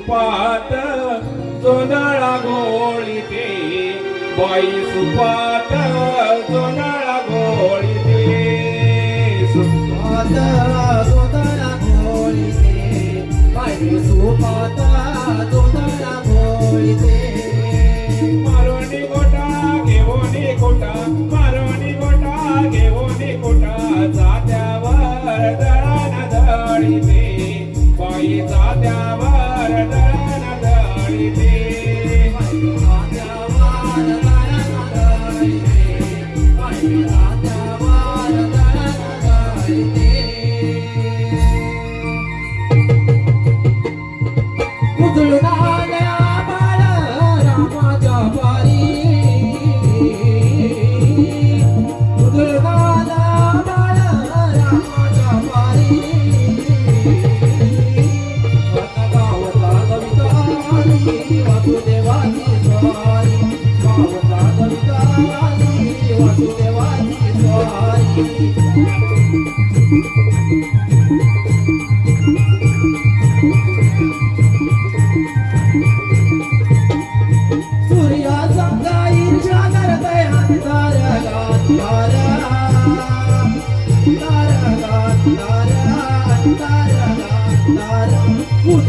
सुपात जोंधळा गोळीते बाई सुपात जोंधळा गोळीते सुपात जोदळा गोळीते बाई सुपात जोदळा गोळीते मारोनी गोटा घेवोनी गोटा. मारोनी गोटा घेवोनी गोटा. जात्यावर दळण दळीते. बाई जात्यावर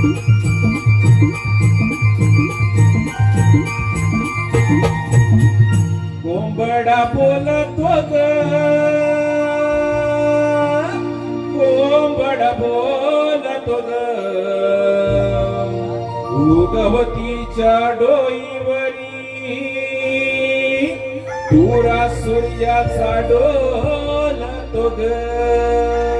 कोंबडा बोलतो ग. कोंबडा बोलतो ग. उगवतीच्या डोईवरी पुरा सूर्याचा डोलतो ग.